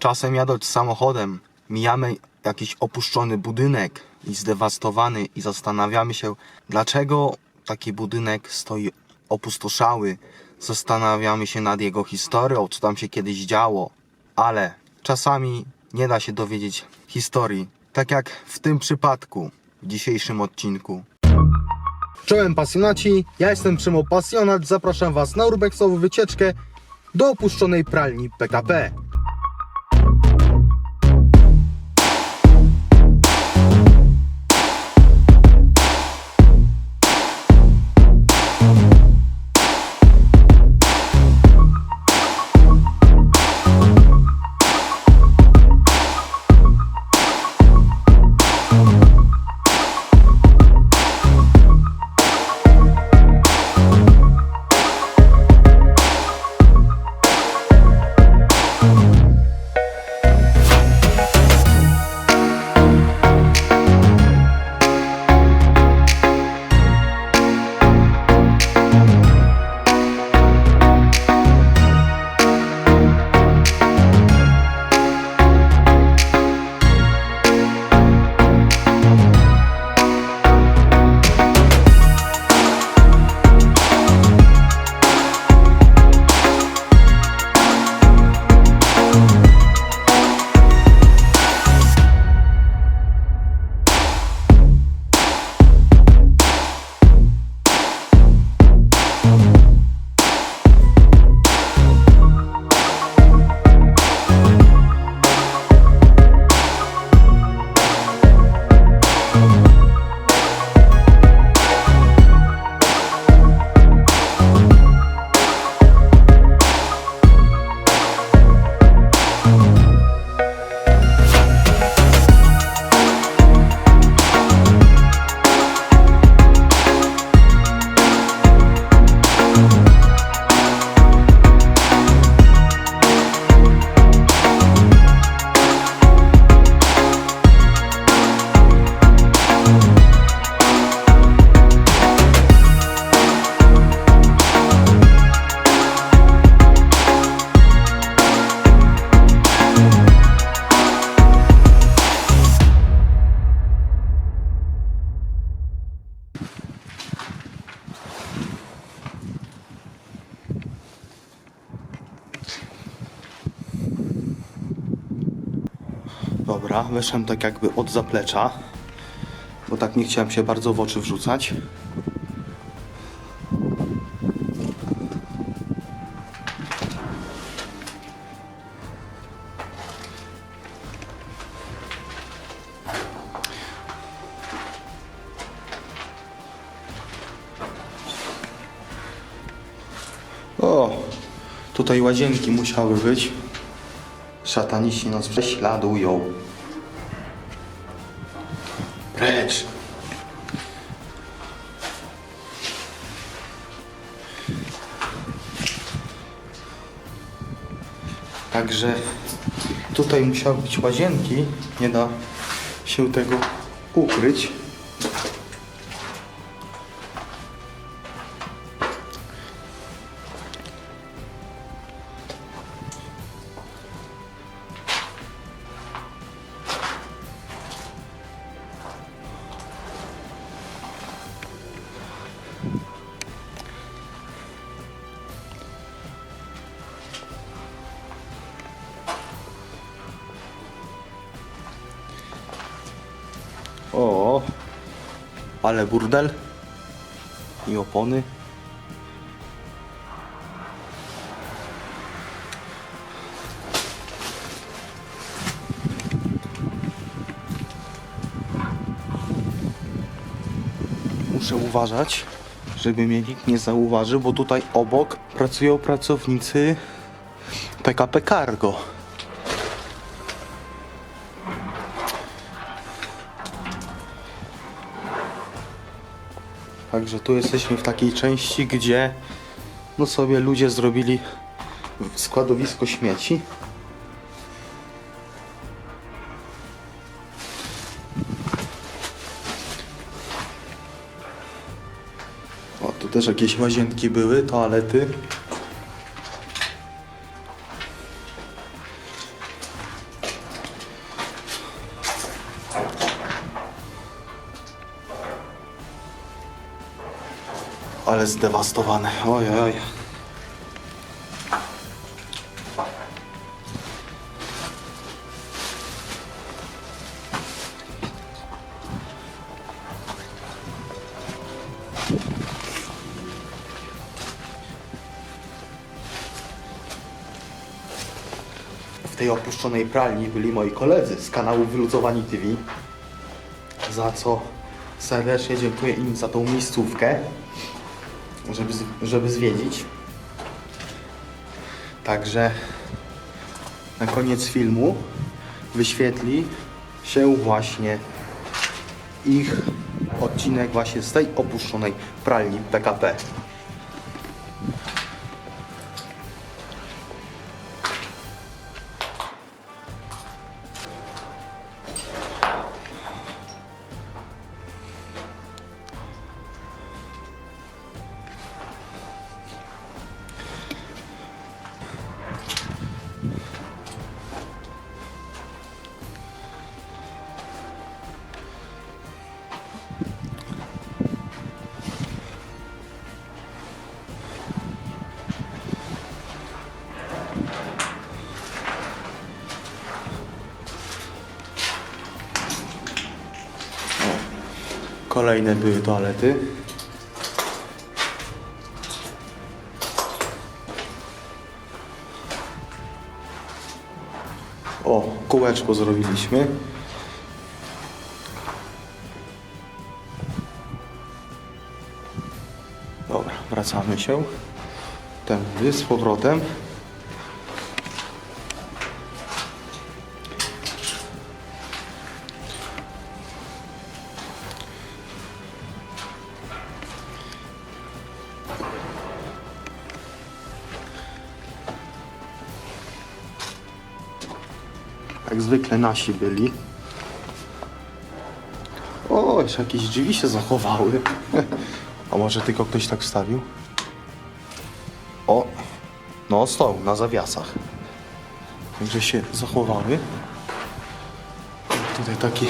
Czasem jadąc samochodem, mijamy jakiś opuszczony budynek i zdewastowany i zastanawiamy się, dlaczego taki budynek stoi opustoszały. Zastanawiamy się nad jego historią, co tam się kiedyś działo, ale czasami nie da się dowiedzieć historii, tak jak w tym przypadku w dzisiejszym odcinku. Czołem pasjonaci, ja jestem Przymo Pasjonat, zapraszam Was na urbexową wycieczkę do opuszczonej pralni PKP. Weszłem tak jakby od zaplecza, bo tak nie chciałem się bardzo w oczy wrzucać. O, tutaj łazienki musiały być. Szataniści nas prześladują. Także tutaj musiały być łazienki. Nie da się tego ukryć. Ale burdel i opony. Muszę uważać, żeby mnie nikt nie zauważył, bo tutaj obok pracują pracownicy PKP Cargo. Także tu jesteśmy w takiej części, gdzie no sobie ludzie zrobili składowisko śmieci. O, tu też jakieś łazienki były, toalety. Ale zdewastowane. Oj, oj, oj. W tej opuszczonej pralni byli moi koledzy z kanału Wyluzowani TV, za co serdecznie dziękuję im za tą miejscówkę, żeby, żeby zwiedzić. Także na koniec filmu wyświetli się właśnie ich odcinek właśnie z tej opuszczonej pralni PKP. Kolejne były toalety. O, kółeczko zrobiliśmy. Dobra, wracamy się. Tędy z powrotem. Zwykle nasi byli. O, jeszcze jakieś drzwi się zachowały. A może tylko ktoś tak wstawił? O, no są na zawiasach. Także się zachowały. Tutaj taki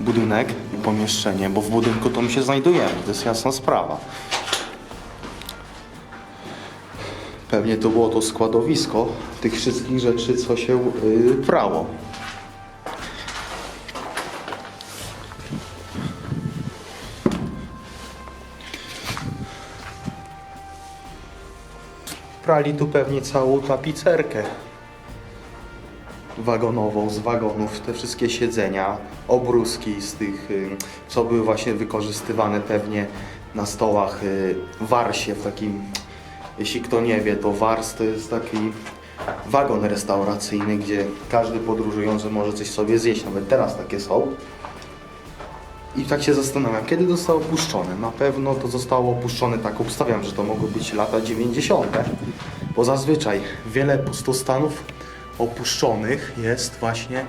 budynek i pomieszczenie, bo w budynku to my się znajdujemy, to jest jasna sprawa. Pewnie to było to składowisko tych wszystkich rzeczy, co się yy, prało. Prali tu pewnie całą tapicerkę wagonową z wagonów, te wszystkie siedzenia, obruski z tych, y, co były właśnie wykorzystywane pewnie na stołach y, Warsie, w takim, jeśli kto nie wie, to Wars to jest taki wagon restauracyjny, gdzie każdy podróżujący może coś sobie zjeść, nawet teraz takie są. I tak się zastanawiam, kiedy zostało opuszczone? Na pewno to zostało opuszczone, tak obstawiam, że to mogły być lata 90. Bo zazwyczaj wiele pustostanów opuszczonych jest właśnie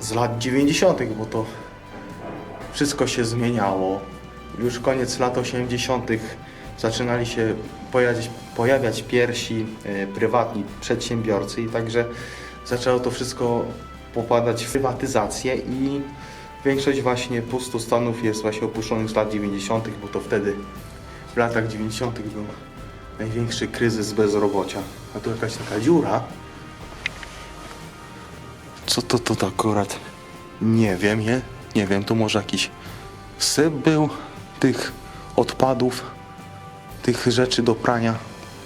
z lat 90., bo to wszystko się zmieniało. Już koniec lat 80. zaczynali się pojawiać, pojawiać pierwsi e, prywatni przedsiębiorcy i także zaczęło to wszystko popadać w prywatyzację i większość właśnie pustostanów jest właśnie opuszczonych z lat 90., bo to wtedy w latach 90. był największy kryzys bezrobocia. A tu jakaś taka dziura. Co to to, to akurat? Nie wiem, nie? Nie wiem, to może jakiś syp był tych odpadów, tych rzeczy do prania.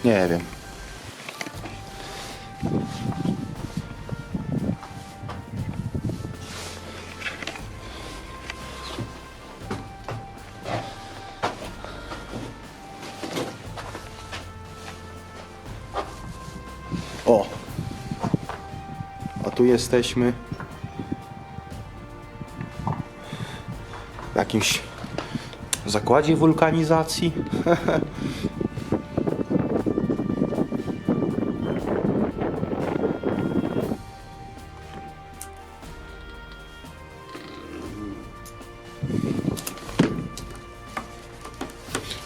Nie wiem. Tu jesteśmy w jakimś zakładzie wulkanizacji.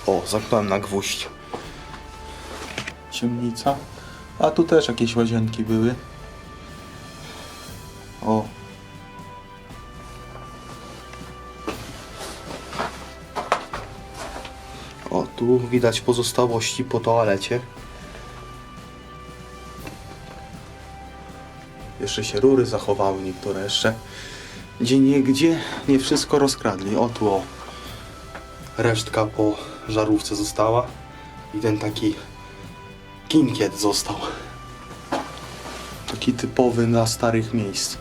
O, zamknąłem na gwóźdź. Ciemnica. A tu też jakieś łazienki były. Widać pozostałości po toalecie. Jeszcze się rury zachowały, niektóre jeszcze. Gdzie nie gdzie nie wszystko rozkradli. O tu. Resztka po żarówce została. I ten taki kinkiet został. Taki typowy dla starych miejsc.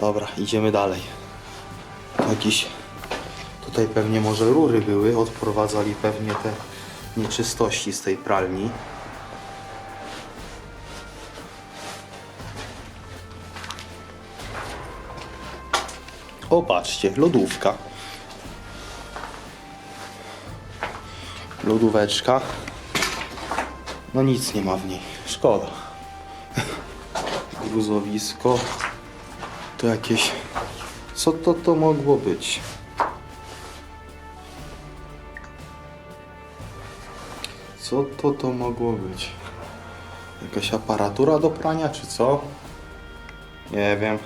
Dobra, idziemy dalej. Jakiś tutaj pewnie może rury były, odprowadzali pewnie te nieczystości z tej pralni. O, patrzcie, lodówka. Lodóweczka. No nic nie ma w niej, szkoda. Gruzowisko. To jakieś... Co to to mogło być? Co to to mogło być? Jakaś aparatura do prania, czy co? Nie wiem.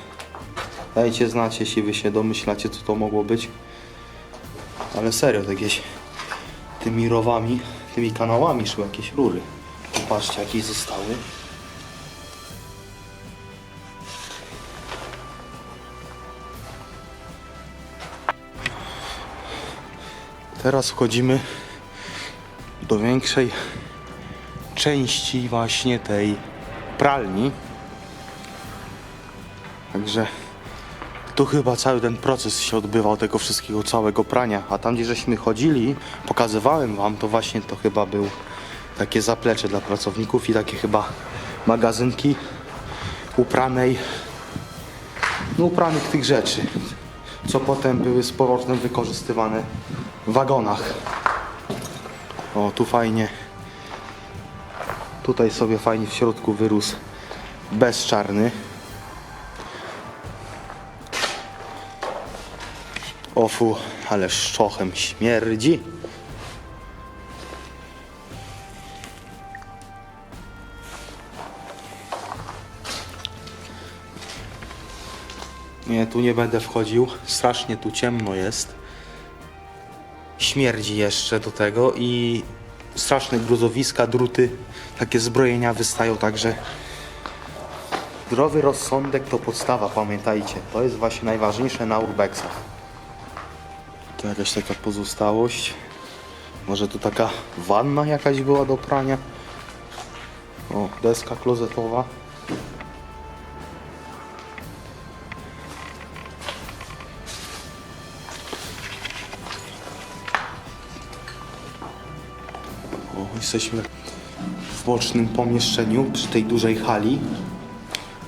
Dajcie znać, jeśli wy się domyślacie, co to mogło być. Ale serio, to jakieś tymi rowami, tymi kanałami szły jakieś rury. Popatrzcie, jakieś zostały. Teraz wchodzimy do większej części właśnie tej pralni. Także tu chyba cały ten proces się odbywał tego wszystkiego całego prania. A tam gdzie żeśmy chodzili, pokazywałem wam, to właśnie to chyba był takie zaplecze dla pracowników i takie chyba magazynki upranej no upranych tych rzeczy, co potem były z powrotem wykorzystywane wagonach. O, tu fajnie. Tutaj sobie fajnie w środku wyrósł bezczarny. Ofu, ale szczochem śmierdzi. Nie, tu nie będę wchodził. Strasznie tu ciemno jest. Śmierdzi jeszcze do tego i straszne gruzowiska, druty, takie zbrojenia wystają, także zdrowy rozsądek to podstawa, pamiętajcie. To jest właśnie najważniejsze na urbexach. Tu jakaś taka pozostałość. Może tu taka wanna jakaś była do prania. O, deska klozetowa. Jesteśmy w bocznym pomieszczeniu przy tej dużej hali.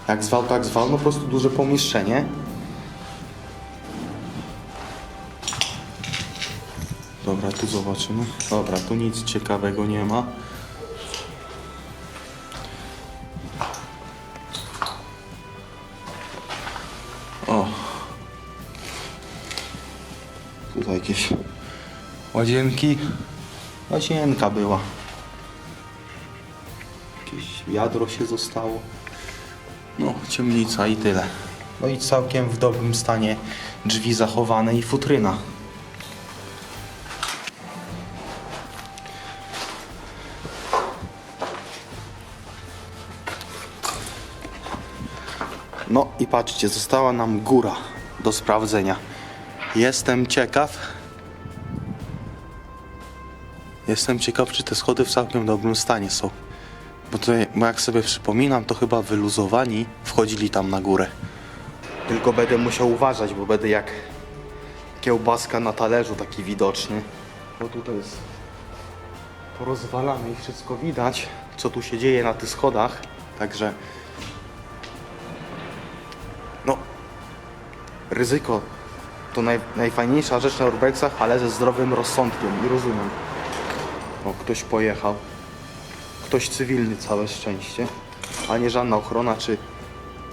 Jak zwał, tak zwał, no po prostu duże pomieszczenie. Dobra, tu zobaczymy. Dobra, tu nic ciekawego nie ma. O. Tutaj jakieś łazienki. Łazienka była. Wiadro się zostało. No, ciemnica i tyle. No i całkiem w dobrym stanie drzwi zachowane i futryna. No i patrzcie, została nam góra do sprawdzenia. Jestem ciekaw. Jestem ciekaw, czy te schody w całkiem dobrym stanie są. Bo tutaj, bo jak sobie przypominam, to chyba wyluzowani wchodzili tam na górę. Tylko będę musiał uważać, bo będę jak kiełbaska na talerzu taki widoczny. Bo tutaj jest porozwalane i wszystko widać, co tu się dzieje na tych schodach. Także no, ryzyko to naj, najfajniejsza rzecz na urbexach, ale ze zdrowym rozsądkiem i rozumem. O, ktoś pojechał. Ktoś cywilny, całe szczęście. A nie żadna ochrona, czy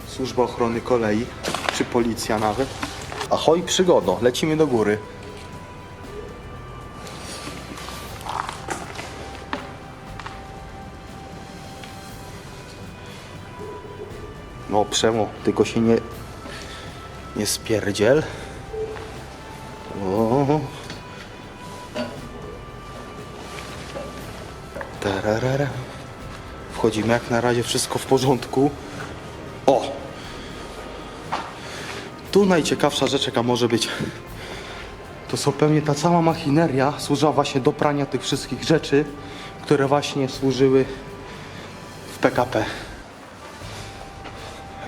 służba ochrony kolei, czy policja nawet. Ahoj, przygodo, lecimy do góry. No przemo, tylko się nie... Nie spierdziel. Jak na razie wszystko w porządku. O! Tu najciekawsza rzecz jaka może być. To są pewnie ta cała machineria służyła właśnie do prania tych wszystkich rzeczy, które właśnie służyły w PKP.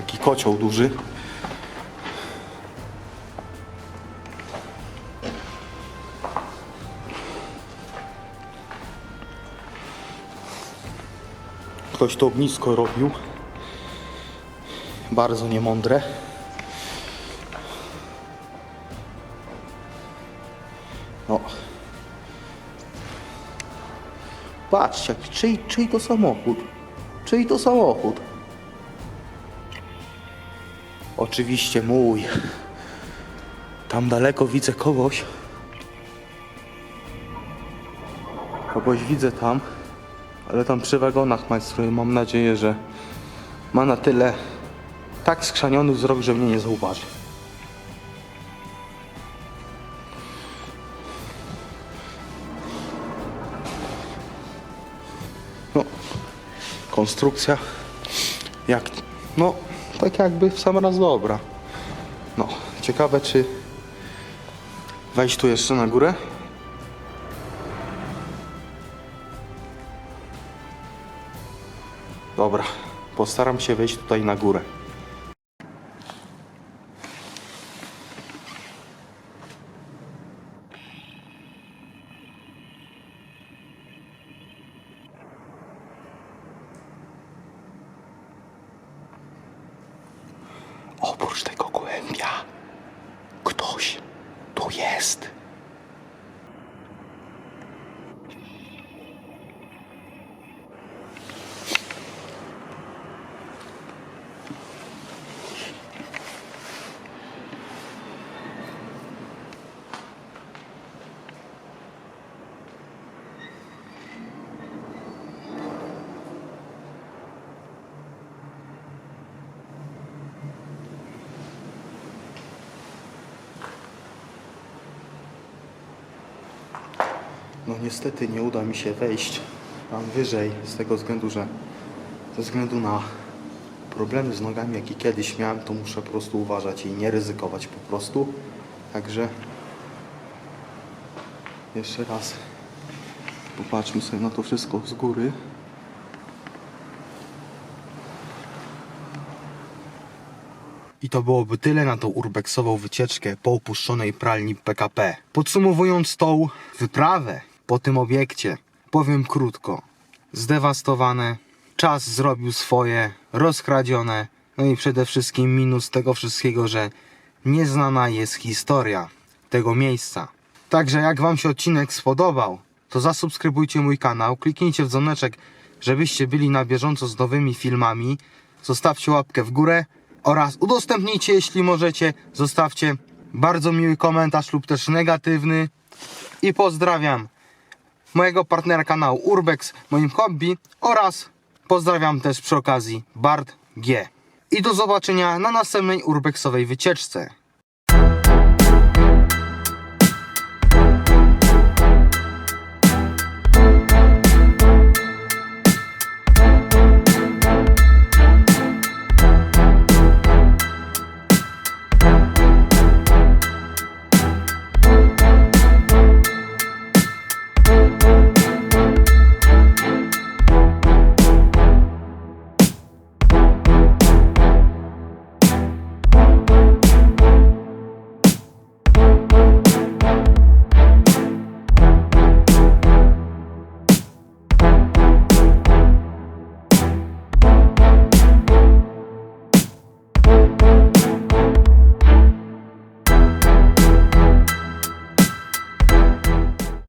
Jaki kocioł duży. Ktoś to ognisko robił. Bardzo niemądre. No. Patrzcie, czyj, czyj to samochód? Czyj to samochód? Oczywiście mój. Tam daleko widzę kogoś. Kogoś widzę tam, ale tam przy wagonach majstruje. Mam nadzieję, że ma na tyle tak skrzaniony wzrok, że mnie nie zauważy. No, konstrukcja jak, no, tak jakby w sam raz dobra. No, ciekawe czy wejść tu jeszcze na górę? Dobra, postaram się wejść tutaj na górę. Oprócz tego gołębia ktoś tu jest. No niestety nie uda mi się wejść tam wyżej z tego względu, że ze względu na problemy z nogami, jakie kiedyś miałem, to muszę po prostu uważać i nie ryzykować po prostu. Także jeszcze raz popatrzmy sobie na to wszystko z góry. I to byłoby tyle na tą urbexową wycieczkę po opuszczonej pralni PKP. Podsumowując tą wyprawę po tym obiekcie, powiem krótko. Zdewastowane, czas zrobił swoje, rozkradzione, no i przede wszystkim minus tego wszystkiego, że nieznana jest historia tego miejsca. Także jak Wam się odcinek spodobał, to zasubskrybujcie mój kanał, kliknijcie w dzwoneczek, żebyście byli na bieżąco z nowymi filmami. Zostawcie łapkę w górę oraz udostępnijcie, jeśli możecie. Zostawcie bardzo miły komentarz lub też negatywny. I pozdrawiam mojego partnera kanału Urbex, moim hobby oraz pozdrawiam też przy okazji Bart G. I do zobaczenia na następnej Urbexowej wycieczce.